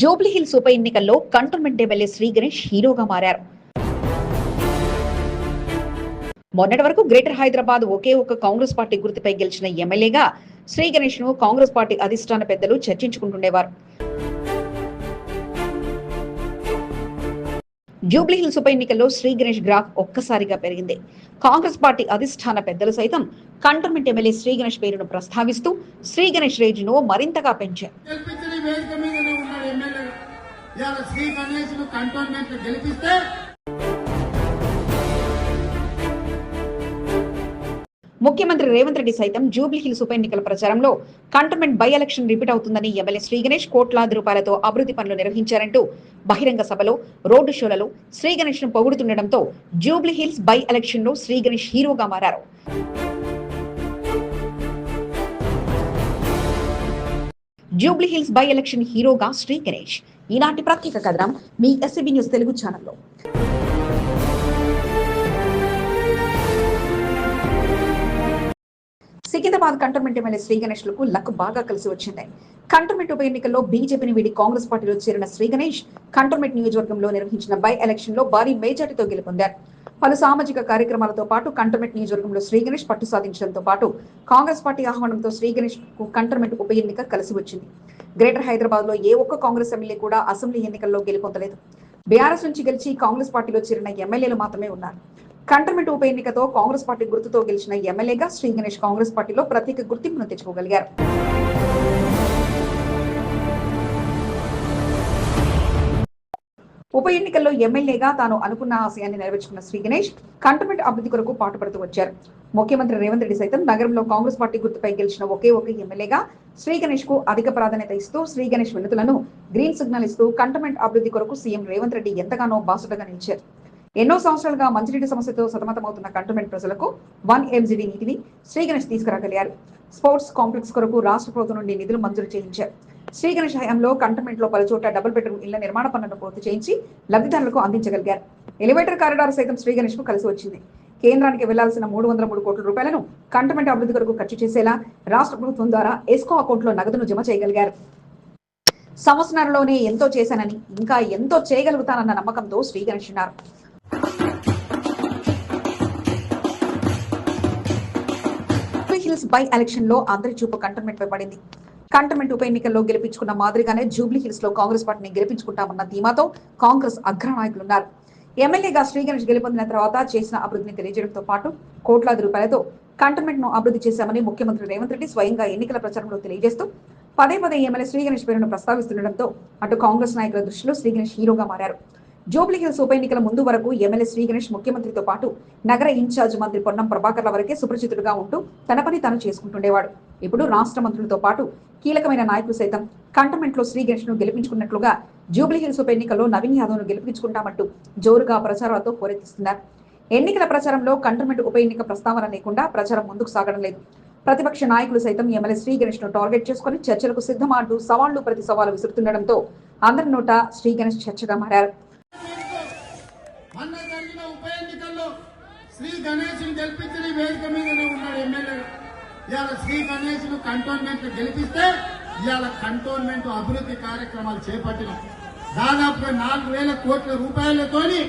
జోబ్లీహిల్స్ ఉప ఎన్నికల్లో cantonment MLA Shri Ganesh హీరోగా మారారు. మొన్నటి వరకు గ్రేటర్ హైదరాబాద్ ఒకే ఒక కాంగ్రెస్ పార్టీ గుర్తుపై గెలిచిన ఎమ్మెల్యేగా శ్రీ గణేష్ను కాంగ్రెస్ పార్టీ అధిష్టాన పెద్దలు చర్చించుకుంటుండేవారు. జూబ్లీహిల్స్ ఉప ఎన్నికల్లో శ్రీ గణేష్ గ్రాఫ్ ఒక్కసారిగా పెరిగింది. కాంగ్రెస్ పార్టీ అధిష్టాన పెద్దలు సైతం కంటోన్మెంట్ ఎమ్మెల్యే శ్రీ గణేష్ పేరును ప్రస్తావిస్తూ శ్రీ గణేష్ రేజును మరింతగా పెంచారు గెలిపించిన ఈ వేదిక మీదనే ఉన్నాడు ఎమ్మెల్యే ఇవాళ శ్రీ గణేష్ను కంటోన్మెంట్ గెలిపిస్తే ముఖ్యమంత్రి రేవంత్ రెడ్డి సైతం జూబ్లీహిల్స్ ఉప ఎన్నికల ప్రచారంలో కంటోన్మెంట్ బై ఎలక్షన్ రిపీట్ అవుతుందని ఎమ్మెల్యే శ్రీ గణేష్ కోట్లాది రూపాయలతో అభివృద్ధి పనులు నిర్వహించారంటూ బహిరంగ సభలో రోడ్డు షోలలో శ్రీ గణేష్ను పొగుడుతుండటంతో జూబ్లీహిల్స్ బై ఎలక్షన్లో శ్రీ గణేష్ హీరోగా మారారు. జూబ్లీ హిల్స్ బై ఎలక్షన్ హీరోగా శ్రీ గణేష్ ఈనాటి ప్రత్యేక కథనం మీ ఎస్సీబీ న్యూస్ తెలుగు ఛానల్లో. సికింద్రాబాద్ కంటోన్మెంట్ ఎమ్మెల్యే శ్రీ గణేష్లకు లక్ బాగా కలిసి వచ్చింది. కంటోన్మెంట్ ఉప ఎన్నికల్లో బీజేపీని వీడి కాంగ్రెస్ పార్టీలో చేరిన శ్రీ గణేష్ కంటోన్మెంట్ నియోజకవర్గంలో నిర్వహించిన బై ఎలక్షన్లో భారీ మెజార్టీతో గెలుపొందారు. పలు సామాజిక కార్యక్రమాలతో పాటు కంటోన్మెంట్ నియోజకవర్గంలో శ్రీ గణేష్ పట్టు సాధించడంతో పాటు కాంగ్రెస్ పార్టీ ఆహ్వానంతో శ్రీ గణేష్ కంటర్మెంట్ కంటోన్మెంట్ ఉప ఎన్నిక కలిసి వచ్చింది. గ్రేటర్ హైదరాబాద్లో ఏ ఒక్క కాంగ్రెస్ ఎమ్మెల్యే కూడా అసెంబ్లీ ఎన్నికల్లో గెలుపొందలేదు. బీఆర్ఎస్ నుంచి గెలిచి కాంగ్రెస్ పార్టీలో చేరిన ఎమ్మెల్యేలు మాత్రమే ఉన్నారు. కంటోన్మెంట్ ఉప ఎన్నికతో కాంగ్రెస్ పార్టీ గుర్తుతో గెలిచిన ఎమ్మెల్యేగా శ్రీ గణేష్ కాంగ్రెస్ పార్టీలో ప్రత్యేక గుర్తింపును తెచ్చుకోగలిగారు. ఉప ఎన్నికల్లో ఎమ్మెల్యేగా తాను అనుకున్న ఆశయాన్ని నెరవేర్చుకున్న శ్రీ గణేష్ కంటోన్మెంట్ అభివృద్ధి కొరకు పాటుపడుతూ వచ్చారు. ముఖ్యమంత్రి రేవంత్ రెడ్డి సైతం నగరంలో కాంగ్రెస్ పార్టీ గుర్తుపై గెలిచిన ఒకే ఒక ఎమ్మెల్యేగా శ్రీ గణేష్కు అధిక ప్రాధాన్యత ఇస్తూ శ్రీ గణేష్ వినతులను గ్రీన్ సిగ్నల్ ఇస్తూ కంటోన్మెంట్ అభివృద్ధి కొరకు సీఎం రేవంత్ రెడ్డి ఎంతగానో బాసుటగా నిలిచారు. ఎన్నో సంవత్సరాలుగా మంచినీటి సమస్యతో సతమతమవుతున్న కంటోన్మెంట్ ప్రజలకు వన్ ఎంజీడీ నీటిని శ్రీ గణేష్ తీసుకురాగలిగారు. స్పోర్ట్స్ కాంప్లెక్స్ కొరకు రాష్ట్ర ప్రభుత్వం నుండి నిధులు మంజూరు చేయించారు. శ్రీగణేష్ హయాంలో కంటోన్మెంట్లో పలుచోట డబుల్ బెడ్రూమ్ ఇళ్ళ నిర్మాణ పనులను పూర్తి చేయించి లబ్ధిదారులకు అందించగలిగారు. ఎలివేటర్ కారిడార్ సైతం శ్రీ గణేష్కు కలిసి వచ్చింది. కేంద్రానికి వెళ్ళాల్సిన మూడు వందల మూడు కోట్ల రూపాయలను కంటమెంట్ అభివృద్ధి కొరకు ఖర్చు చేసేలా రాష్ట్ర ప్రభుత్వం ద్వారా ఎస్కో అకౌంట్లో నగదును జమ చేయగలిగారు. సంవత్సరంలోనే ఎంతో చేశానని ఇంకా ఎంతో చేయగలుగుతానన్న నమ్మకంతో శ్రీగణేష్ ఉన్నారు. హిల్స్ బై ఎలక్షన్లో అందరి చూపు కంటోన్మెంట్ పై పడింది. కంటోన్మెంట్ ఉప ఎన్నికల్లో గెలిపించుకున్న మాదిరిగానే జూబ్లీ హిల్స్లో కాంగ్రెస్ పార్టీని గెలిపించుకుంటామన్న ధీమాతో కాంగ్రెస్ అగ్రనాయకులున్నారు. ఎమ్మెల్యేగా శ్రీ గణేష్ గెలుపొందిన తర్వాత చేసిన అభివృద్ధిని తెలియజేయడంతో పాటు కోట్లాది రూపాయలతో కంటోన్మెంట్ను అభివృద్ధి చేశామని ముఖ్యమంత్రి రేవంత్ రెడ్డి స్వయంగా ఎన్నికల ప్రచారంలో తెలియజేస్తూ పదే పదే ఎమ్మెల్యే శ్రీ గణేష్ పేరును ప్రస్తావిస్తుండటంతో అటు కాంగ్రెస్ నాయకుల దృష్టిలో శ్రీ గణేష్ హీరోగా మారారు. జూబ్లీ హిల్స్ ఉప ఎన్నికల ముందు వరకు ఎమ్మెల్యే శ్రీ గణేష్ ముఖ్యమంత్రితో పాటు నగర ఇన్ఛార్జ్ మంత్రి పొన్నం ప్రభాకర్ల వరకే సుపరిచితుడుగా ఉంటూ తన పని తాను చేసుకుంటుండేవాడు. ఇప్పుడు రాష్ట్ర మంత్రులతో పాటు కీలకమైన నాయకులు సైతం కంటమెంట్లో లో శ్రీ గణేష్ను గెలిపించుకున్నట్లుగా జూబ్లీ హిల్స్ ఉప ఎన్నికల్లో నవీన్ యాదవ్ను గెలిపించుకుంటామంటూ జోరుగా ప్రచారాలతో హోరెత్తిస్తున్నారు. ఎన్నికల ప్రచారంలో కంటమెంట్ ఉప ఎన్నిక ప్రస్తావన లేకుండా ప్రచారం ముందుకు సాగడం లేదు. ప్రతిపక్ష నాయకులు సైతం ఎమ్మెల్యే శ్రీ గణేష్ను టార్గెట్ చేసుకుని చర్చలకు సిద్ధమంటూ సవాళ్ళు ప్రతి సవాలు విసురుతుండటంతో అందరి నోట శ్రీ గణేష్ చర్చగా మారారు. జరిగిన ఉప ఎన్నికల్లో శ్రీ గణేష్ గెలిపించిన వేదిక మీదనే ఉన్నాడు ఎమ్మెల్యే. ఇవాళ శ్రీ గణేష్ను కంటోన్మెంట్ గెలిపిస్తే ఇవాళ కంటోన్మెంట్ అభివృద్ధి కార్యక్రమాలు చేపట్టినాం. దాదాపుగా నాలుగు వేల కోట్ల రూపాయలతోని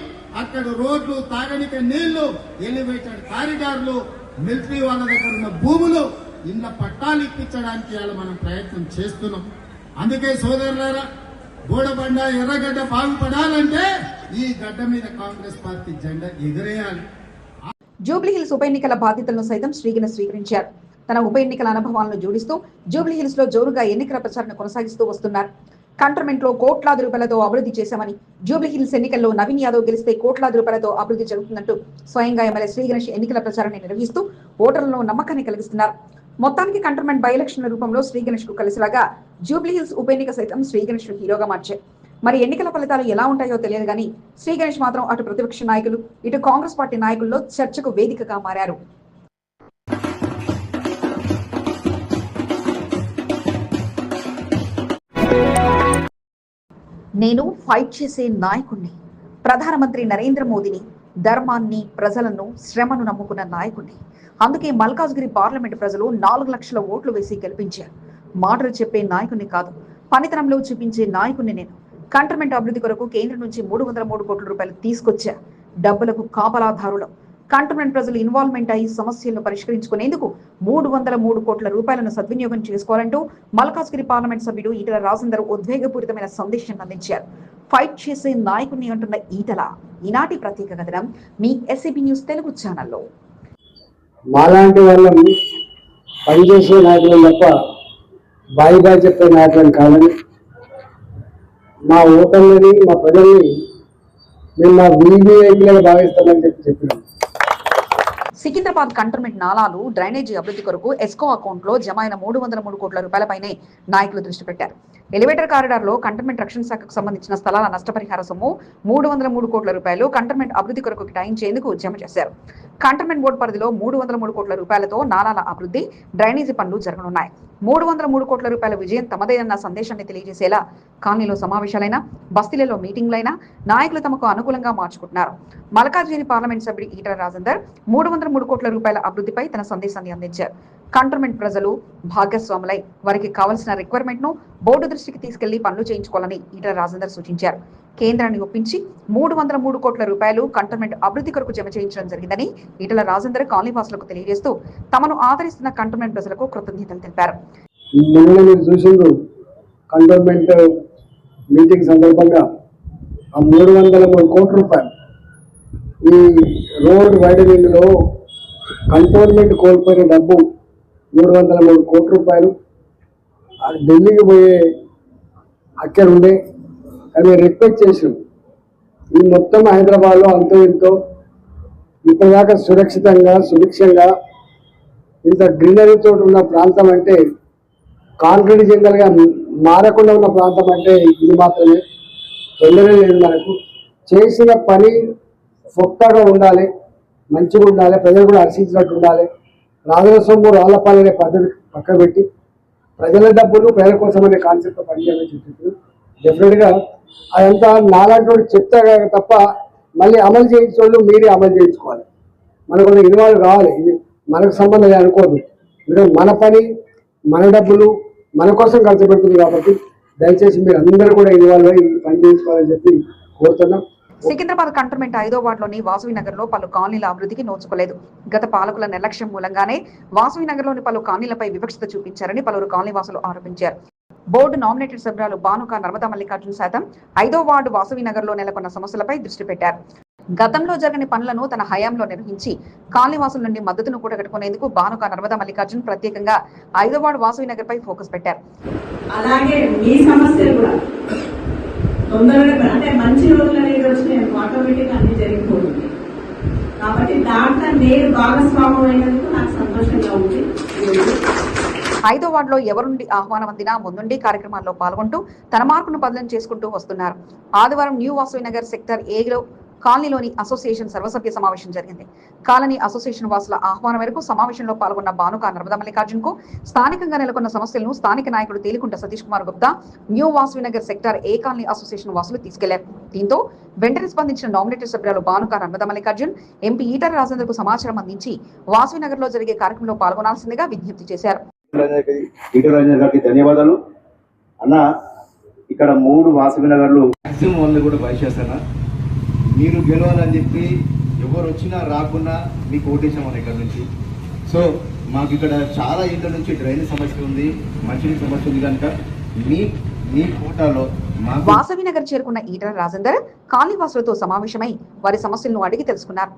అక్కడ రోడ్లు తాగనిక నీళ్ళు ఎలివేటెడ్ కారిడార్లు మిలిటరీ వాళ్ళ దగ్గర ఉన్న భూములు ఇన్న పట్టాలు ఇప్పించడానికి ఇవాళ మనం ప్రయత్నం చేస్తున్నాం. అందుకే సోదరులారా గోడబండ ఎర్రగడ్డ బాగుపడాలంటే ఈ గడ్డ మీద కాంగ్రెస్ పార్టీ జెండా ఎగిరేయాలి. జూబ్లీహిల్స్ ఉప ఎన్నికల బాధ్యతలను సైతం శ్రీగిన స్వీకరించారు. తన ఉప ఎన్నికల అనుభవాలను జోడిస్తూ జూబ్లీ హిల్స్లో జోరుగా ఎన్నికల ప్రచారాన్ని కొనసాగిస్తూ వస్తున్నారు. కంటర్మెంట్లో కోట్లాది రూపాయలతో అభివృద్ధి చేశామని జూబ్లీహిల్స్ ఎన్నికల్లో నవీన్ యాదవ్ గెలిస్తే కోట్లాది రూపాయలతో అభివృద్ధి జరుగుతున్నట్టు స్వయంగా ఎమ్మెల్యే శ్రీ గణేష్ ఎన్నికల ప్రచారాన్ని నిర్వహిస్తూ ఓటర్లలో నమ్మకాన్ని కలిగిస్తున్నారు. మొత్తానికి కంటర్మెంట్ బై ఎలక్షన్ రూపంలో శ్రీ గణేష్కు కలిసిలాగా జూబ్లీహిల్స్ ఉప ఎన్నిక సైతం శ్రీ గణేష్ హీరోగా మార్చాయి. మరి ఎన్నికల ఫలితాలు ఎలా ఉంటాయో తెలియదు కానీ శ్రీ గణేష్ మాత్రం అటు ప్రతిపక్ష నాయకులు ఇటు కాంగ్రెస్ పార్టీ నాయకుల్లో చర్చకు వేదికగా మారారు. నేను ఫైట్ చేసే నాయకుణ్ణి ప్రధానమంత్రి నరేంద్ర మోదీని ధర్మాన్ని ప్రజలను శ్రమను నమ్ముకున్న నాయకుణ్ణి. అందుకే మల్కాజ్గిరి పార్లమెంటు ప్రజలు నాలుగు లక్షల ఓట్లు వేసి గెలిపించారు. మాటలు చెప్పే నాయకుని కాదు పనితనంలో చూపించే నాయకుణ్ణి నేను. కంటర్మెంట్ అభివృద్ధి కొరకు కేంద్రం నుంచి మూడు వందల మూడు కోట్ల రూపాయలు తీసుకొచ్చా డబ్బులకు కాపలాదారులు కంటర్మెంట్ ప్రజలు ఇన్వాల్వ్మెంట్ అయ్యి సమస్యలను పరిష్కరించుకునేందుకు మూడు వందల మూడు కోట్ల రూపాయలను సద్వినియోగం చేసుకోవాలంటూ మల్కాజ్గిరి పార్లమెంట్ సభ్యుడు ఈటల రాజేందర్ ఉద్వేగపూరితమైన సందేశాన్ని అందించారు. ఫైట్ చేసే నాయకుడిని అంటున్న ఈటల ఈనాటి ప్రత్యేక కథనం మీ ఎస్ఏబి న్యూస్ తెలుగు ఛానల్లో. మాలాంటి వాళ్ళని పనిచేసే నాయకులు తప్ప బాయి చెప్పే నాయకులను కాదని మా ఓటర్లని మా ప్రజల్ని మేము మా వీవీఐపీలుగా భావిస్తామని చెప్పి చెప్పినాం. సికింద్రాబాద్ కంటోన్మెంట్ నాలాలు డ్రైనేజీ అభివృద్ధి కొరకు ఎస్కో అకౌంట్లో జమ అయిన మూడు వందల మూడు కోట్ల రూపాయలపైనే నాయకులు దృష్టి పెట్టారు. ఎలివేటర్ కారిడార్లో కంటోన్మెంట్ రక్షణ శాఖకు సంబంధించిన స్థలాల నష్టపరిహార సొమ్ము మూడు వందల మూడు కోట్ల రూపాయలు కంటోన్మెంట్ అభివృద్ధి కొరకు కేటాయించేందుకు జమ చేశారు. కంటోన్మెంట్ బోర్డు పరిధిలో మూడు వందల మూడు కోట్ల రూపాయలతో నాలాల అభివృద్ధి డ్రైనేజీ పనులు జరగనున్నాయి. మూడు వందల మూడు కోట్ల రూపాయల విజయం తమదేనన్న సందేశాన్ని తెలియజేసేలా కాలనీలో సమావేశాలైనా బస్తీలలో మీటింగ్లైనా నాయకులు తమకు అనుకూలంగా మార్చుకుంటున్నారు. మల్కాజ్గిరి పార్లమెంట్ సభ్యుడు ఈటల రాజేందర్ మూడు వందల మూడు కోట్ల రూపాయల అభివృద్ధిపై తన సందేశాన్ని అందించారు. కంటోన్మెంట్ ప్రజలు భాగస్వాములై వారికి కావలసిన రిక్వైర్మెంట్ను బోర్డు దృష్టికి తీసుకెళ్ళి పనులు చేయించుకోవాలని ఈటల రాజేందర్ సూచించారు. కేంద్రాన్ని ఒప్పించి మూడు వందల మూడు కోట్ల రూపాయలు కంటోన్మెంట్ అభివృద్ధి కొరకు జమ చేయించడం జరిగిందని ఈటల రాజేందర్ కాలనీవాసులకు తెలియజేస్తూ తమను ఆదరిస్తున్న కంటోన్మెంట్ ప్రజలకు కృతజ్ఞతలు తెలిపారు. చూసిండ్రు కంటోన్మెంట్ మీటింగ్ సందర్భంగా ఆ మూడు వందల మూడు కోట్ల రూపాయలు. ఈ రోడ్ వైడనింగ్లో కంటోన్మెంట్ కోల్పోయిన డబ్బు మూడు వందల మూడు కోట్ల రూపాయలు. ఢిల్లీకి పోయే అక్కడ ఉండే కానీ రిక్వెస్ట్ చేసినాం ఈ మొత్తం హైదరాబాద్లో అంతో ఇంతో ఇప్పటిదాకా సురక్షితంగా సుభిక్షంగా ఇంత గ్రీనరీ తోటి ఉన్న ప్రాంతం అంటే కాంక్రీట్ జంగల్గా మారకుండా ఉన్న ప్రాంతం అంటే ఇది మాత్రమే. తొందర లేదు మనకు. చేసిన పని ఫొక్కగా ఉండాలి మంచిగా ఉండాలి ప్రజలు కూడా హర్షించినట్టు ఉండాలి. రాజుల సొమ్ము రాళ్ళ పాలనే పద్ధతి పక్కబెట్టి ప్రజల డబ్బులు ప్రజల కోసం అనే కాన్సెప్ట్ పనిచేయాలని చెప్పి డెఫినెట్గా అదంతా నాలాంటి వాడు చెప్తా తప్ప మళ్ళీ అమలు చేయించు వాళ్ళు మీరే అమలు చేయించుకోవాలి. మనకు ఇన్వాల్వ్ కావాలి ఇది మనకు సంబంధం అనుకోదు ఎందుకంటే మన పని మన డబ్బులు మన కోసం ఖర్చు పెడుతుంది కాబట్టి దయచేసి మీరు అందరూ కూడా ఇన్వాల్వ్ అయ్యి పని చేయించుకోవాలని చెప్పి కోరుతున్నాం. సికింద్రాబాద్ కంటోన్మెంట్ ఐదో వార్డులోని వాసవి నగర్లో పలు కాలనీల అభివృద్ధికి నోచుకోలేదు. గత పాలకుల నిర్లక్ష్యం మూలంగానే వాసవి నగర్లోని పలు కాలనీలపై వివక్షత చూపించారని పలువురు కాలనీ వాసులు ఆరోపించారు. బోర్డు నామినేటెడ్ సభ్యురాలు భానుక నర్మదా మల్లికార్జున శాతం ఐదో వార్డు వాసవి నగర్లో నెలకొన్న సమస్యలపై దృష్టి పెట్టారు. గతంలో జరిగిన పనులను తన హయాంలో నిర్వహించి కాలనీవాసుల నుండి మద్దతును కూడగట్టుకునేందుకు భానుక నర్మదా మల్లికార్జున్ ప్రత్యేకంగా ఐదో వార్డు వాసవి నగర్ పై ఫోకస్ పెట్టారు. అలాగే మీ సమస్యలు కూడా తొందరగా అంటే మంచి రోజులు అనేది వచ్చినాయి ఆటోమేటిక్ అన్ని జరిగిపోతుంది. కాబట్టి దాంట్లో నేను భాగస్వామ్యం అయినందుకు నాకు సంతోషంగా ఉంది. ఐదో వార్డులో ఎవరుండి ఆహ్వానం అందినా ముందుండి కార్యక్రమాల్లో పాల్గొంటూ తన మార్కును బదిలీ చేసుకుంటూ వస్తున్నారు. ఆదివారం న్యూ వాసవి నగర్ సెక్టర్ ఏలో కాలనీలోని అసోసియేషన్ సర్వసభ్య సమావేశం జరిగింది. కాలనీ అసోసియేషన్ వాసుల ఆహ్వానం మేరకు సమావేశంలో పాల్గొన్న బానుక నర్మదా మల్లికార్జున్కు స్థానికంగా నెలకొన్న సమస్యలను స్థానిక నాయకుడు Telikunta Satish Kumar Gupta new Vasavinagar sector A colony association వాసులు తీసుకెళ్ళారు. దీంతో వెంటనే స్పందించిన నామినేటెడ్ సభ్యురాలు బానుక నర్మదా మల్లికార్జున్ ఎంపీ ఈటల రాజేందర్కు సమాచారం అందించి వాసవినగర్లో జరిగే కార్యక్రమంలో పాల్గొనాల్సిందిగా విజ్ఞప్తి చేశారు. రాజేంద్ర గారికి ధన్యవాదాలు. అన్న ఇక్కడ మూడు వాసవి నగర్లు. మ్యాక్సిమం వాళ్ళు కూడా వైస్ చేస్తాను? మీరు గెలవాలని చెప్పి ఎవరు వచ్చినా రాకున్నా మీకు ఓటేసామని ఇక్కడ నుంచి. సో మాకు ఇక్కడ చాలా ఇళ్ళ నుంచి డ్రైనేజ్ సమస్య ఉంది మంచినీటి సమస్య ఉంది కనుక మీ మీ కోటాలో మాకు వాసవి నగర్ చేరుకున్న ఈటల రాజేందర్ కాలనీవాసులతో సమావేశమై వారి సమస్యలను అడిగి తెలుసుకున్నారు.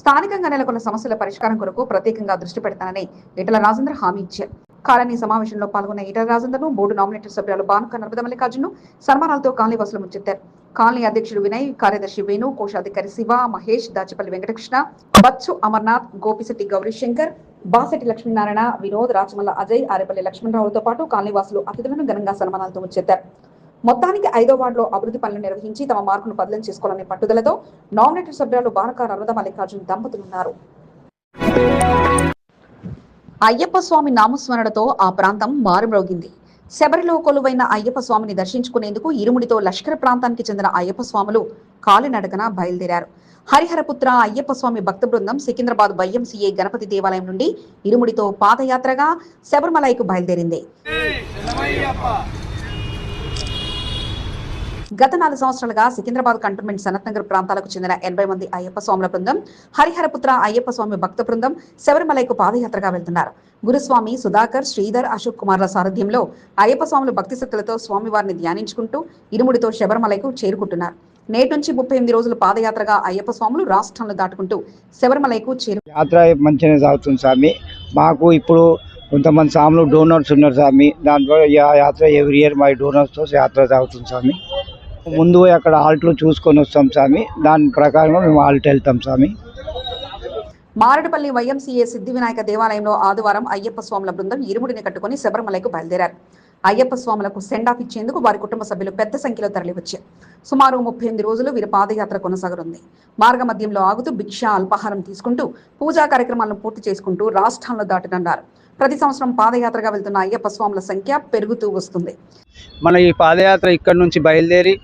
స్థానికంగా నెలకొన్న సమస్యల పరిష్కారం కొరకు ప్రత్యేకంగా దృష్టి పెడతానని ఈటల రాజేందర్ హామీ ఇచ్చారు. కాలనీ సమావేశంలో పాల్గొన్న ఈటల రాజేందర్ను బోర్డు నామినేటెడ్ సభ్యులు బానుక నర్మద మల్లికార్జును సన్మానాలతో కాలనీవాసులు ముచ్చెత్తారు. కాలనీ అధ్యక్షుడు వినయ్ కార్యదర్శి వేణు కోశాధికారి శివ మహేష్ దాచిపల్లి వెంకటకృష్ణ బచ్చు అమర్నాథ్ గోపిశెట్టి గౌరీశంకర్ బాసెట్టి లక్ష్మీనారాయణ వినోద్ రాచమల్ల అజయ్ ఆరేపల్లి లక్ష్మణరావుతో పాటు కాలనీవాసులు అతిథులను ఘనంగా సన్మానాలతో ముచ్చెత్తారు. మొత్తానికి ఐదో వార్డులో అభివృద్ధి పనులు నిర్వహించి తమ మార్కును బదిలీ చేసుకోవాలనే పట్టుదలతో నామినేటెడ్ సభ్యులు బానక నర్మద మల్లికార్జున్ దంపతులున్నారు. అయ్యప్ప స్వామి నామస్మరణతో ఆ ప్రాంతం మారుమ్రోగింది. శబరిలో కొలువైన అయ్యప్ప స్వామిని దర్శించుకునేందుకు ఇరుముడితో లష్కర ప్రాంతానికి చెందిన అయ్యప్ప స్వాములు కాలినడకన బయలుదేరారు. హరిహరపుత్ర అయ్యప్ప స్వామి భక్త బృందం సికింద్రాబాద్ వైఎంసీఏ గణపతి దేవాలయం నుండి ఇరుముడితో పాదయాత్రగా శబరిమలైకు బయలుదేరింది. గత నాలుగు సంవత్సరాలుగా సికింద్రాబాద్ కంటోన్మెంట్ సనత్నగర్ ప్రాంతాలకు చెందిన ఎనభై మంది అయ్యప్ప స్వాముల బృందం హరిహరపుత్ర అయ్యప్ప స్వామి భక్త బృందం శబరిమలైకు పాదయాత్రగా వెళ్తున్నారు. గురుస్వామి సుధాకర్ శ్రీధర్ అశోక్ కుమార్ల సారథ్యంలో అయ్యప్ప స్వాములు భక్తి శక్తులతో స్వామివారిని ధ్యానించుకుంటూ ఇరుముడితో శబరిమలైకు చేరుకుంటున్నారు. నేటి నుంచి ముప్పై ఎనిమిది రోజుల పాదయాత్రగా అయ్యప్ప స్వాములు రాష్ట్రాలను దాటుకుంటూ శబరిమలైకు చేరు యాత్ర మంచిగా సాగుతుంది స్వామి. మాకు ఇప్పుడు కొంతమంది స్వాములు డోనర్స్ ఉన్నారు స్వామి. దాంట్లో యాత్ర ఎవ్రీ ఇయర్ మా డోనర్స్తో యాత్ర సాగుతుంది స్వామి. ముందు పోయి అక్కడ ఆల్ట్లు చూసుకొని వస్తాం స్వామి. దాని ప్రకారంగా మేము ఆల్ట్ వెళ్తాం స్వామి. మారడపల్లి వైఎంసీఏ సిద్ధి వినాయక దేవాలయంలో ఆదివారం అయ్యప్ప స్వాముల బృందం ఇరుముడిని కట్టుకుని శబరిమలకు బయలుదేరారు. అయ్యప్ప స్వాములకు సెండ్ ఆఫ్ ఇచ్చేందుకు వారి కుటుంబ సభ్యులు పెద్ద సంఖ్యలో తరలివచ్చారు. సుమారు ముప్పై ఎనిమిది రోజులు వీరి పాదయాత్ర కొనసాగనుంది మార్గ మధ్యంలో ఆగుతూ భిక్ష అల్పాహారం తీసుకుంటూ పూజా కార్యక్రమాలను పూర్తి చేసుకుంటూ రాష్ట్రాలను దాటనున్నారు. ప్రతి సంవత్సరం పాదయాత్రగా వెళ్తున్న అయ్యప్ప స్వాముల సంఖ్య పెరుగుతూ వస్తుంది. మన ఈ పాదయాత్ర ఇక్కడ నుంచి బయలుదేరి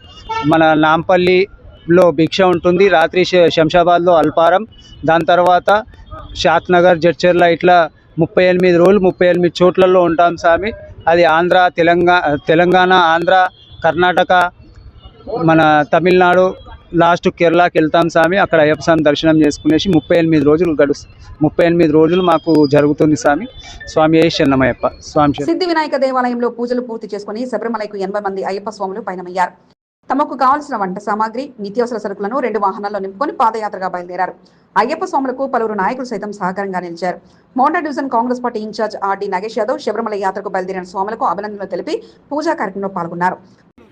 మన నాంపల్లిలో భిక్ష ఉంటుంది. రాత్రి శంషాబాద్లో అల్పారం. దాని తర్వాత షాత్నగర్ జడ్చర్ల ఇట్లా ముప్పై ఎనిమిది రోజులు ముప్పై ఎనిమిది చోట్లలో ఉంటాం స్వామి. అది ఆంధ్ర తెలంగాణ తెలంగాణ ఆంధ్ర కర్ణాటక మన తమిళనాడు లాస్ట్ కేరళకి వెళ్తాం స్వామి. అక్కడ అయ్యప్ప స్వామి దర్శనం చేసుకునేసి ముప్పై ఎనిమిది రోజులు గడు ముప్పై ఎనిమిది రోజులు మాకు జరుగుతుంది స్వామి. స్వామి ఏ శరణమయ్యప్ప? స్వామి సిద్ధి వినాయక దేవాలయంలో పూజలు పూర్తి చేసుకుని శబరిమలకు ఎనభై మంది అయ్యప్ప స్వాములు పయనమయ్యారు. తమకు కావలసిన వంట సామాగ్రి నిత్యావసర సరుకులను రెండు వాహనాల్లో నింపుకొని పాదయాత్రగా బయలుదేరారు. అయ్యప్ప స్వాములకు పలువురు నాయకులు సైతం సహకారంగా నిలిచారు. Monda division Congress party incharge RD Nagesh Yadav Sabarimala యాత్రకు బయలుదేరిన స్వాములకు అభినందనలు తెలిపి పూజా కార్యక్రమంలో పాల్గొన్నారు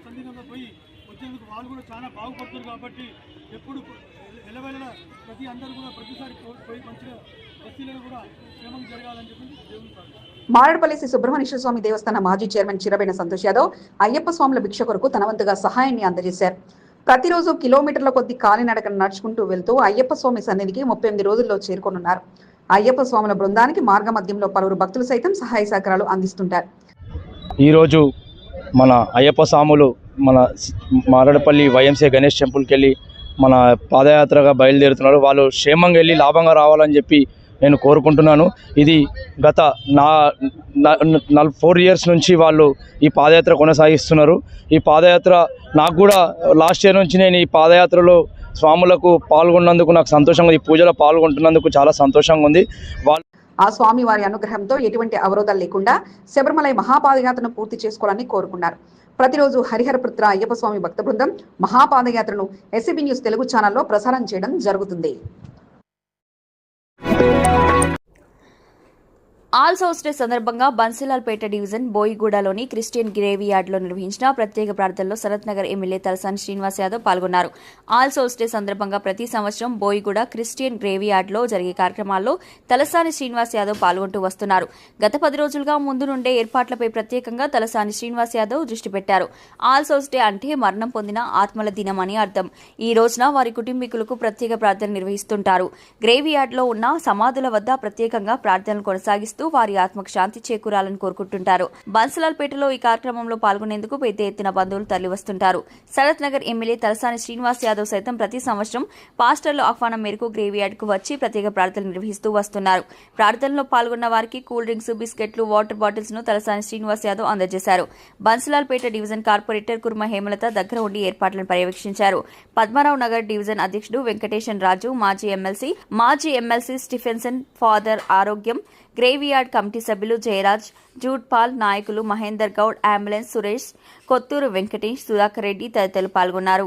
సందిగ్ధంగా పోయి వచ్చేందుకు వాళ్ళు కూడా చాలా బాగుపడుతున్నారు కాబట్టి ఎప్పుడు ఎలవెల ప్రతి అందరూ కూడా ప్రతిసారి పోయి మంచిగా బస్తీలను కూడా క్షేమం జరగాలని చెప్పి దేవుని ప్రార్థన. మారేడుపల్లి శ్రీ సుబ్రహ్మణ్యేశ్వర స్వామి దేవస్థాన మాజీ చైర్మన్ చిరబైన సంతోష్ యాదవ్ అయ్యప్ప స్వాముల భిక్ష కొరకు తన వంతుగా సహాయాన్ని అందజేశారు. ప్రతిరోజు కిలోమీటర్ల కొద్ది కాలినడకన నడుచుకుంటూ వెళ్తూ అయ్యప్ప స్వామి సన్నిధికి ముప్పై ఎనిమిది రోజుల్లో చేరుకోనున్నారు. అయ్యప్ప స్వాముల బృందానికి మార్గ మధ్యంలో పలువురు భక్తులు సైతం సహాయ సహకారాలు అందిస్తుంటారు. ఈరోజు మన అయ్యప్ప స్వాములు మన మారడపల్లి వైఎంసీ గణేష్ టెంపుల్కి వెళ్ళి మన పాదయాత్రగా బయలుదేరుతున్నారు. వాళ్ళు క్షేమంగా వెళ్ళి లాభంగా రావాలని చెప్పి నేను కోరుకుంటున్నాను. ఇది గత నా నల్ ఫోర్ ఇయర్స్ నుంచి వాళ్ళు ఈ పాదయాత్ర కొనసాగిస్తున్నారు. ఈ పాదయాత్ర నాకు కూడా లాస్ట్ ఇయర్ నుంచి నేను ఈ పాదయాత్రలో స్వాములకు పాల్గొన్నందుకు నాకు సంతోషంగా ఈ పూజలో పాల్గొంటున్నందుకు చాలా సంతోషంగా ఉంది. వాళ్ళు ఆ స్వామి వారి అనుగ్రహంతో ఎటువంటి అవరోధాలు లేకుండా శబరిమలై మహాపాదయాత్రను పూర్తి చేసుకోవాలని కోరుకున్నారు. ప్రతిరోజు హరిహరపుత్ర అయ్యప్ప స్వామి భక్త బృందం మహాపాదయాత్రను ఎస్సీబీ న్యూస్ తెలుగు ఛానల్లో ప్రసారం చేయడం జరుగుతుంది. ఆల్ సౌస్ డే సందర్భంగా బన్సిలాల్పేట డివిజన్ బోయిగూడలోని క్రిస్టియన్ గ్రేవీ యార్డ్లో నిర్వహించిన ప్రత్యేక ప్రార్థనలో శరత్ నగర్ ఎమ్మెల్యే తలసాని శ్రీనివాస్ యాదవ్ పాల్గొన్నారు. ఆల్ సౌస్ డే సందర్భంగా ప్రతి సంవత్సరం బోయిగూడ క్రిస్టియన్ గ్రేవీ యార్డ్లో జరిగే కార్యక్రమాల్లో తలసాని శ్రీనివాస్ యాదవ్ పాల్గొంటూ వస్తున్నారు. గత పది రోజులుగా ముందు నుండే ఏర్పాట్లపై ప్రత్యేకంగా తలసాని శ్రీనివాస్ యాదవ్ దృష్టి పెట్టారు. ఆల్ సౌస్ డే అంటే మరణం పొందిన ఆత్మల దినం అని అర్థం. ఈ రోజున వారి కుటుంబీకులకు ప్రత్యేక ప్రార్థన నిర్వహిస్తుంటారు. గ్రేవీ యార్డ్లో ఉన్న సమాధుల వద్ద ప్రత్యేకంగా ప్రార్థనలు కొనసాగిస్తారు. కొనసాగిస్తూ వారి ఆత్మకు శాంతి చేకూరాలని కోరుకుంటుంటారు. బన్సలాల్పేటలో ఈ కార్యక్రమంలో పాల్గొనేందుకు పెద్ద ఎత్తున బంధువులు తరలివస్తుంటారు. శరత్ నగర్ ఎమ్మెల్యే తలసాని శ్రీనివాస్ యాదవ్ సైతం ప్రతి సంవత్సరం పాస్టర్ల ఆహ్వానం మేరకు గ్రేవియార్డ్కు వచ్చి ప్రత్యేక ప్రార్థనలు నిర్వహిస్తూ వస్తున్నారు. ప్రార్థనలో పాల్గొన్న వారికి కూల్ డ్రింక్స్ బిస్కెట్లు వాటర్ బాటిల్స్ను తలసాని శ్రీనివాస్ యాదవ్ అందజేశారు. బన్సలాల్పేట డివిజన్ కార్పొరేటర్ కుర్మ హేమలత దగ్గర ఉండి ఏర్పాట్లను పర్యవేక్షించారు. పద్మారావు నగర్ డివిజన్ అధ్యక్షుడు వెంకటేశన్ రాజు మాజీ ఎమ్మెల్సీ మాజీ MLC Stephenson father Arogyam graveyard committee సభ్యులు జయరాజ్ జూడ్ పాల్ నాయకులు మహేందర్ గౌడ్ అంబులెన్స్ సురేష్ కొత్తూరు వెంకటేష్ సుధాకర్ రెడ్డి తదితరులు పాల్గొన్నారు.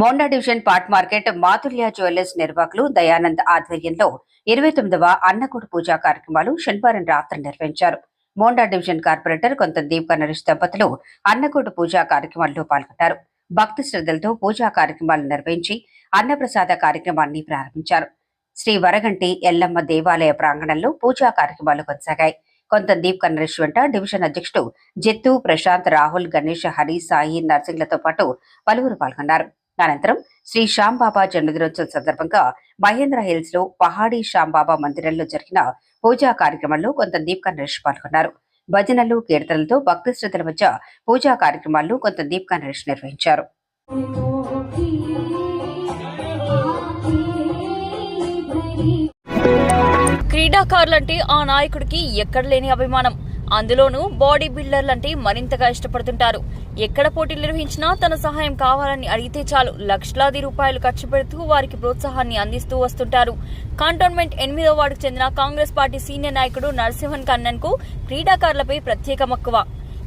Monda division pot market Madhurya jewellers నిర్వాహకులు దయానంద్ ఆధ్వర్యంలో ఇరవై తొమ్మిదవ అన్నకూట పూజా కార్యక్రమాలు శనివారం రాత్రి నిర్వహించారు. మోండా డివిజన్ కార్పొరేటర్ కొంత దీప్ నరేష్ దంపతులు అన్నకూట పూజా కార్యక్రమాల్లో పాల్గొన్నారు భక్తి శ్రద్ధలతో పూజా కార్యక్రమాలు నిర్వహించి అన్నప్రసాద కార్యక్రమాన్ని ప్రారంభించారు. శ్రీ వరగంటి ఎల్లమ్మ దేవాలయ ప్రాంగణంలో పూజా కార్యక్రమాలు కొనసాగాయి. కొంత దీప్ కన్నరేష్ వెంట డివిజన్ అధ్యక్షుడు జిత్తు ప్రశాంత్ రాహుల్ గణేష్ హరి సాయి నర్సింగ్లతో పాటు పలువురు పాల్గొన్నారు. అనంతరం శ్రీ శ్యాంబాబా జన్మదినోత్సవం సందర్భంగా మహేంద్ర హిల్స్లో పహాడీ శ్యాంబాబా మందిరంలో జరిగిన పూజా కార్యక్రమంలో కొంత దీప్ నరేష్ పాల్గొన్నారు. భజనలు కీర్తనలతో భక్తి శ్రద్ధల మధ్య పూజా కార్యక్రమాల్లో కొంత దీప్ నరేష్ నిర్వహించారు. క్రీడాకారులంటే ఆ నాయకుడికి ఎక్కడ లేని అభిమానం. అందులోనూ బాడీ బిల్డర్లంటే మరింతగా ఇష్టపడుతుంటారు. ఎక్కడ పోటీలు నిర్వహించినా తన సహాయం కావాలని అడిగితే చాలు లక్షలాది రూపాయలు ఖర్చు పెడుతూ వారికి ప్రోత్సాహాన్ని అందిస్తూ వస్తుంటారు. కంటోన్మెంట్ ఎనిమిదో వార్డుకు చెందిన కాంగ్రెస్ పార్టీ సీనియర్ నాయకుడు నరసింహన్ కన్నన్కు క్రీడాకారులపై ప్రత్యేక మక్కువ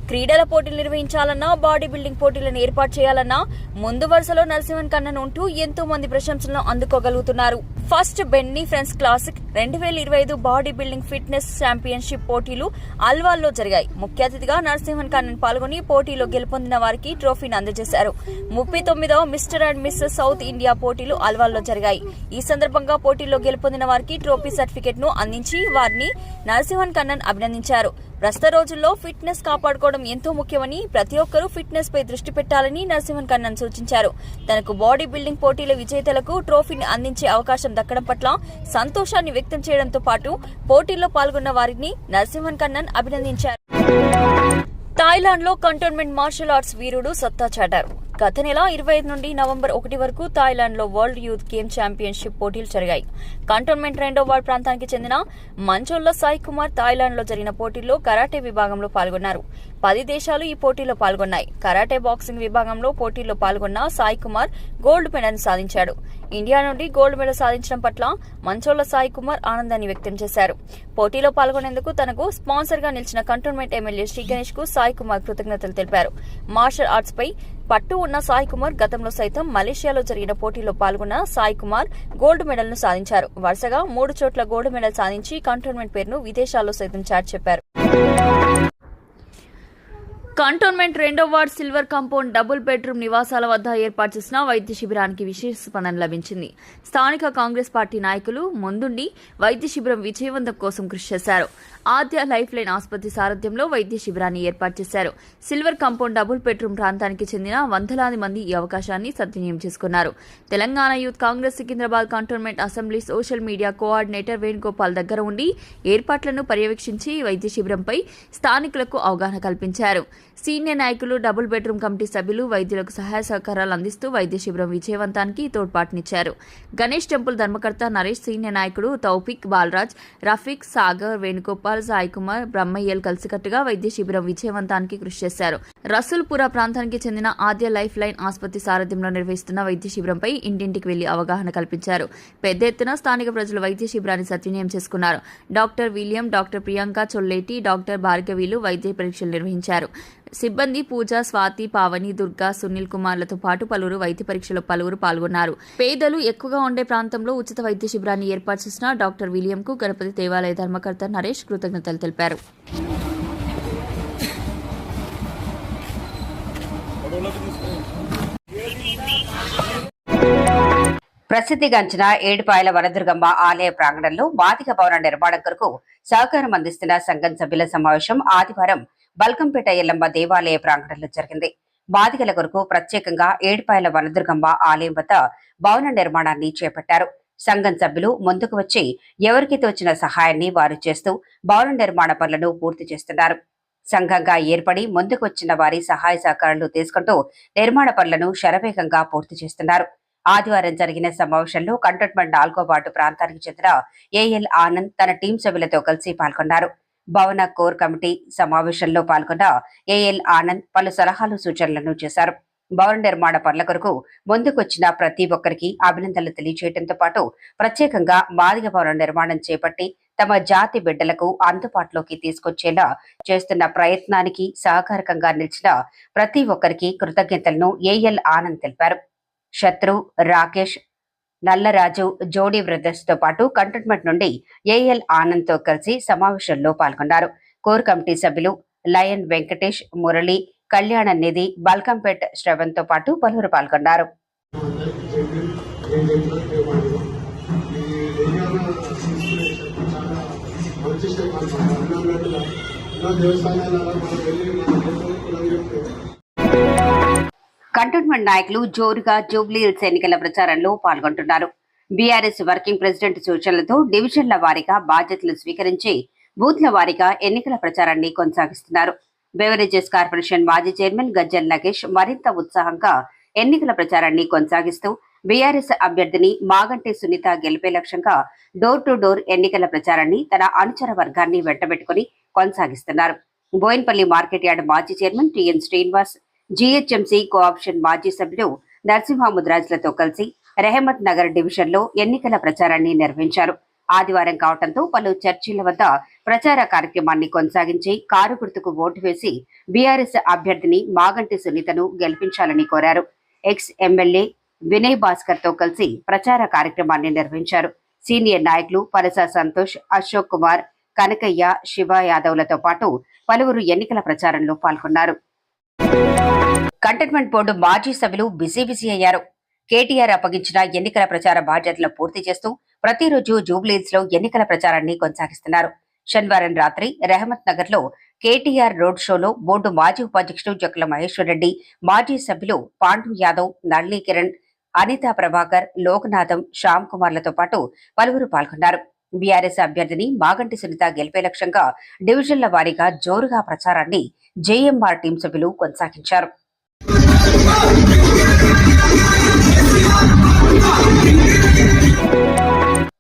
క్రీడల పోటీలు నిర్వహించాలన్నా బాడీ బిల్డింగ్ పోటీలను ఏర్పాటు చేయాలన్నా ముందు వరుసలో నరసింహన్ కన్నన్ ఉంటూ ఎంతో మంది ప్రశంసలను అందుకోగలుగుతున్నారు. ఫస్ట్ బెన్నీ ఫ్రెండ్స్ క్లాసిక్ రెండు వేల ఇరవై ఐదు బాడీ బిల్డింగ్ ఫిట్నెస్ ఛాంపియన్షిప్ పోటీలు అల్వాల్లో జరిగాయి. ముఖ్య అతిథిగా నరసింహన్ కన్నన్ పాల్గొని పోటీలో గెలుపొందిన వారికి ట్రోఫీని అందజేశారు. ముప్పై తొమ్మిదవ mister and miss south India పోటీలు అల్వాల్లో జరిగాయి. ఈ సందర్భంగా పోటీలో గెలుపొందిన వారికి ట్రోఫీ సర్టిఫికెట్ను అందించి వారిని నరసింహన్ కన్నన్ అభినందించారు. ప్రస్తుత రోజుల్లో ఫిట్నెస్ కాపాడుకోవడం ఎంతో ముఖ్యమని ప్రతి ఒక్కరూ ఫిట్నెస్ పై దృష్టి పెట్టాలని నరసింహన్ కన్నన్ సూచించారు. తనకు బాడీ బిల్డింగ్ పోటీల విజేతలకు ట్రోఫీని అందించే అవకాశం దక్కడం పట్ల సంతోషాన్ని వ్యక్తం చేయడంతో పాటు పోటీల్లో పాల్గొన్న వారిని నరసింహన్ కన్నన్ అభినందించారు. థాయిలాండ్లో కంటోన్మెంట్ మార్షల్ ఆర్ట్స్ వీరుడు సత్తా చాటారు. గత నెల ఇరవై ఐదు నుండి నవంబర్ ఒకటి వరకు థాయిలాండ్లో వరల్డ్ యూత్ గేమ్ ఛాంపియన్షిప్ పోటీలు జరిగాయి. కంటోన్మెంట్ రెండో వార్డ్ ప్రాంతానికి చెందిన మంచోల్ల సాయి కుమార్ థాయిలాండ్లో జరిగిన పోటీల్లో కరాటే విభాగంలో పాల్గొన్నారు. పది దేశాలు ఈ పోటీలో పాల్గొన్నాయి. కరాటే బాక్సింగ్ విభాగంలో పోటీల్లో పాల్గొన్న సాయి కుమార్ గోల్డ్ మెడల్ సాధించాడు. ఇండియా నుండి గోల్డ్ మెడల్ సాధించడం పట్ల మంచోళ్ళ సాయి కుమార్ ఆనందాన్ని వ్యక్తం చేశారు. పోటీలో పాల్గొనేందుకు తనకు స్పాన్సర్గా నిలిచిన కంటోన్మెంట్ ఎమ్మెల్యే శ్రీ గణేష్కు సాయి కుమార్ కృతజ్ఞతలు తెలిపారు. మార్షల్ ఆర్ట్స్ పై పట్టు ఉన్న సాయి కుమార్ గతంలో సైతం మలేషియాలో జరిగిన పోటీలో పాల్గొన్న సాయి కుమార్ గోల్డ్ మెడల్ను సాధించారు. వరుసగా మూడు చోట్ల గోల్డ్ మెడల్ సాధించి కంటోన్మెంట్ పేరును విదేశాల్లో సైతం చాటి చెప్పారు. కంటోన్మెంట్ రెండో ward silver compound double bedroom నివాసాల వద్ద ఏర్పాటు చేసిన వైద్య శిబిరానికి విశేష స్పందన లభించింది. స్థానిక కాంగ్రెస్ పార్టీ నాయకులు ముందుండి వైద్య శిబిరం విజయవంతం కోసం కృషి చేశారు. ఆద్య లైఫ్ లైన్ ఆసుపత్రి సారథ్యంలో వైద్య శిబిరాన్ని ఏర్పాటు చేశారు. సిల్వర్ కాంపౌండ్ డబుల్ బెడ్రూమ్ ప్రాంతానికి చెందిన వందలాది మంది ఈ అవకాశాన్ని సద్వినియోగం చేసుకున్నారు. Telangana youth Congress Secunderabad cantonment assembly social media coordinator Venugopal దగ్గర ఉండి ఏర్పాట్లను పర్యవేక్షించి వైద్య శిబిరంపై స్థానికులకు అవగాహన కల్పించారు. సీనియర్ నాయకులు డబుల్ బెడ్రూమ్ కమిటీ సభ్యులు వైద్యులకు సహాయ సహకారాలు అందిస్తూ వైద్య శిబిరం విజయవంతానికి తోడ్పాటునిచ్చారు. గణేష్ టెంపుల్ ధర్మకర్త నరేష్ సీనియర్ నాయకుడు తౌఫిక్ బాలరాజ్ రఫీక్ సాగర్ వేణుగోపాల్ సాయి కుమార్ బ్రహ్మయ్యలు కలిసికట్టుగా వైద్య శిబిరం విజయవంతానికి కృషి చేశారు. రసూల్పుర ప్రాంతానికి చెందిన ఆద్య లైఫ్ లైన్ ఆసుపత్రి సారథ్యంలో నిర్వహిస్తున్న వైద్య శిబిరంపై ఇంటింటికి వెళ్ళి అవగాహన కల్పించారు. పెద్ద ఎత్తున స్థానిక ప్రజలు వైద్య శిబిరాన్ని సద్వినియోగం చేసుకున్నారు. Doctor William doctor Priyanka Cholleti doctor భార్గవీలు వైద్య పరీక్షలు నిర్వహించారు. సిబ్బంది పూజ స్వాతి పావని దుర్గా సునీల్ కుమార్లతో పాటు పలువురు వైద్య పరీక్షలో పలువురు పాల్గొన్నారు. పేదలు ఎక్కువగా ఉండే ప్రాంతంలో ఉచిత వైద్య శిబిరాన్ని ఏర్పాటు చేసిన డాక్టర్ విలియంకు గణపతి దేవాలయ ధర్మకర్త నరేష్ కృతజ్ఞతలు తెలిపారు. ప్రసిద్ధిగాంచిన ఏడుపాయల వనదుర్గమ్మ ఆలయ ప్రాంగణంలో మాదిక భవన నిర్మాణం కొరకు సహకారం అందిస్తున్న సంఘం సభ్యుల సమావేశం ఆదివారం బల్కంపేట ఎల్లమ్మ దేవాలయ ప్రాంగణంలో జరిగింది. బాధికల కొరకు ప్రత్యేకంగా ఏడుపాయల వనదుర్గమ్మ ఆలయం వద్ద భవన నిర్మాణాన్ని చేపట్టారు. సంఘం సభ్యులు ముందుకు వచ్చి ఎవరికి తోచిన సహాయాన్ని వారు చేస్తూ భవన నిర్మాణ పనులను పూర్తి చేస్తున్నారు. సంఘంగా ఏర్పడి ముందుకు వచ్చిన వారి సహాయ సహకారాలు తీసుకుంటూ నిర్మాణ పనులను శరవేగంగా పూర్తి చేస్తున్నారు. ఆదివారం జరిగిన సమావేశంలో కంటోన్మెంట్ నాలుగో వార్డు ప్రాంతానికి చెందిన ఏఎల్ ఆనంద్ తన టీం సభ్యులతో కలిసి పాల్గొన్నారు. భవన కోర్ కమిటీ సమావేశంలో పాల్గొన్న ఏఎల్ ఆనంద్ పలు సలహాలు సూచనలను చేశారు. భవన నిర్మాణ పనుల కొరకు ముందుకొచ్చిన ప్రతి ఒక్కరికి అభినందనలు తెలియజేయడంతో పాటు ప్రత్యేకంగా మాదిగ భవన నిర్మాణం చేపట్టి తమ జాతి బిడ్డలకు అందుబాటులోకి తీసుకొచ్చేలా చేస్తున్న ప్రయత్నానికి సహకారకంగా నిలిచిన ప్రతి ఒక్కరికి కృతజ్ఞతలను ఏఎల్ ఆనంద్ తెలిపారు. శత్రు రాకేష్ నల్లరాజు జోడీ బ్రదర్స్తో పాటు కంటోన్మెంట్ నుండి ఏఎల్ ఆనంద్తో కలిసి సమావేశంలో పాల్గొన్నారు. కోర్ కమిటీ సభ్యులు లయన్ వెంకటేష్ మురళి కళ్యాణ నిధి బల్కంపేట్ శ్రవణ్తో పాటు పలువురు పాల్గొన్నారు. కంటోన్మెంట్ నాయకులు జోరుగా జూబ్లీహిల్స్ ఎన్నికల ప్రచారంలో పాల్గొంటున్నారు. బీఆర్ఎస్ వర్కింగ్ ప్రెసిడెంట్ సూచనలతో డివిజన్ల వారీగా బాధ్యతలు స్వీకరించి బూత్ల వారీగా ఎన్నికల ప్రచారాన్ని కొనసాగిస్తున్నారు. బెవరేజెస్ కార్పొరేషన్ మాజీ చైర్మన్ గజ్జల్ నగేష్ మరింత ఉత్సాహంగా ఎన్నికల ప్రచారాన్ని కొనసాగిస్తూ బీఆర్ఎస్ అభ్యర్థిని మాగంటి సునీత గెలిపే లక్ష్యంగా డోర్ టు డోర్ ఎన్నికల ప్రచారాన్ని తన అనుచర వర్గాన్ని వెంటబెట్టుకుని కొనసాగిస్తున్నారు. బోయిన్పల్లి మార్కెట్ యార్డ్ మాజీ chairman TN Srinivas GHMC cooption మాజీ సభ్యుడు నరసింహముద్రాజులతో కలిసి రెహమత్ నగర్ డివిజన్లో ఎన్నికల ప్రచారాన్ని నిర్వహించారు. ఆదివారం కావడంతో పలు చర్చిల వద్ద ప్రచార కార్యక్రమాన్ని కొనసాగించి కారు గుర్తుకు ఓటు వేసి బీఆర్ఎస్ అభ్యర్థిని మాగంటి సునీతను గెలిపించాలని కోరారు. ఎక్స్ ఎమ్మెల్యే వినయ్ భాస్కర్తో కలిసి ప్రచార కార్యక్రమాన్ని నిర్వహించారు. సీనియర్ నాయకులు పలస సంతోష్ అశోక్ కుమార్ కనకయ్య శివ యాదవ్లతో పాటు పలువురు ఎన్నికల ప్రచారంలో పాల్గొన్నారు. కంటైన్మెంట్ బోర్డు మాజీ సభ్యులు బిజీ బిజీ అయ్యారు. కేటీఆర్ అప్పగించిన ఎన్నికల ప్రచార బాధ్యతలు పూర్తి చేస్తూ ప్రతిరోజు జూబ్లీస్లో ఎన్నికల ప్రచారాన్ని కొనసాగిస్తున్నారు. శనివారం రాత్రి రెహమత్ నగర్లో కేటీఆర్ రోడ్ షోలో బోర్డు మాజీ ఉపాధ్యక్షుడు జక్కుల మహేశ్వర్ రెడ్డి మాజీ సభ్యులు పాండు యాదవ్ నళిని కిరణ్ అనితా ప్రభాకర్ లోకనాథం శ్యామ్ కుమార్లతో పాటు పలువురు పాల్గొన్నారు. బీఆర్ఎస్ అభ్యర్థిని మాగంటి సునీత గెలిపే లక్ష్యంగా డివిజన్ల వారీగా జోరుగా ప్రచారాన్ని జేఎంఆర్ టీం సభ్యులు కొనసాగించారు.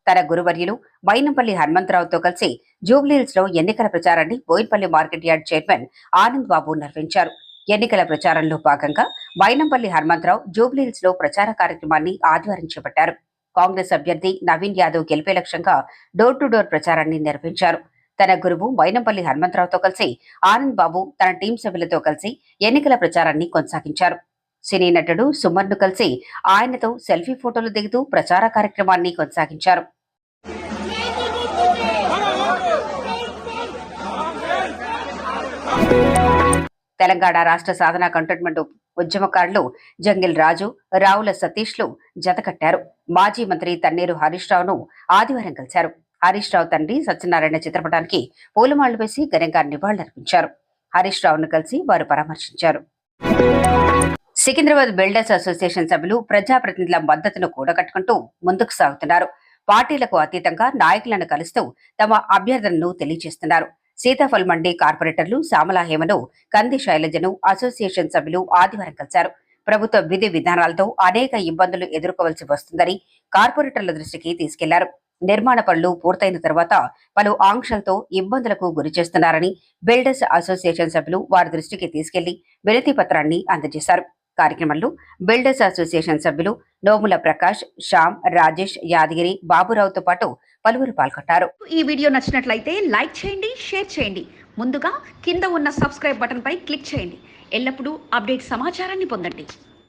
తన గురువర్యులు వైనంపల్లి హనుమంతరావుతో కలిసి జూబ్లీహిల్స్లో ఎన్నికల ప్రచారాన్ని Bowenpally market yard chairman Anand Babu నిర్వహించారు. ఎన్నికల ప్రచారంలో భాగంగా వైనంపల్లి హనుమంతరావు జూబ్లీహిల్స్లో ప్రచార కార్యక్రమాన్ని ఆదివారం చేపట్టారు. కాంగ్రెస్ అభ్యర్థి నవీన్ యాదవ్ గెలిపే లక్ష్యంగా డోర్ టు డోర్ ప్రచారాన్ని నిర్వహించారు. తన గురువు వైనంపల్లి హనుమంతరావుతో కలిసి ఆనంద్ బాబు తన టీం సభ్యులతో కలిసి ఎన్నికల ప్రచారాన్ని కొనసాగించారు. సినీ నటుడు సుమన్ను కలిసి ఆయనతో సెల్ఫీ ఫోటోలు దిగుతూ ప్రచార కార్యక్రమాన్ని కొనసాగించారు. తెలంగాణ రాష్ట్ర సాధన కంటోన్మెంట్ ఉద్యమకారులు జంగిల్ రాజు రావుల సతీష్లు జతకట్టారు మాజీ మంత్రి తన్నీరు హరీష్ రావును ఆదివారం కలిశారు. హరీష్ రావు తండ్రి సత్యనారాయణ చిత్రపటానికి పూలమాళ్ళు వేసి ఘనంగా నివాళులర్పించారు. హరీష్ రావును కలిసి వారు పరామర్శించారు. సికింద్రాబాద్ బిల్డర్స్ అసోసియేషన్ సభ్యులు ప్రజాప్రతినిధుల మద్దతును కూడగట్టుకుంటూ ముందుకు సాగుతున్నారు. పార్టీలకు అతీతంగా నాయకులను కలుస్తూ తమ అభ్యర్థనను తెలియజేస్తున్నారు. సీతాఫల్ మండి కార్పొరేటర్లు శ్యామలా హేమను కంది శైలజను అసోసియేషన్ సభ్యులు ఆదివారం కలిశారు. ప్రభుత్వ విధి విధానాలతో అనేక ఇబ్బందులు ఎదుర్కోవాల్సి వస్తుందని కార్పొరేటర్ల దృష్టికి తీసుకెళ్ళారు. నిర్మాణ పనులు పూర్తయిన తర్వాత పలు ఆంక్షలతో ఇబ్బందులకు గురి చేస్తున్నారని బిల్డర్స్ అసోసియేషన్ సభ్యులు వారి దృష్టికి తీసుకెళ్ళి వినతి పత్రాన్ని అందజేశారు. కార్యక్రమంలో బిల్డర్స్ అసోసియేషన్ సభ్యులు నోముల ప్రకాష్ శ్యామ్ రాజేష్ యాదగిరి బాబురావుతో పాటు పలువురు పాల్గొంటారు. ఈ వీడియో నచ్చినట్లయితే లైక్ చేయండి షేర్ చేయండి. ముందుగా కింద ఉన్న సబ్స్క్రైబ్ బటన్ పై క్లిక్ చేయండి. ఎల్లప్పుడూ అప్డేట్ సమాచారాన్ని పొందండి.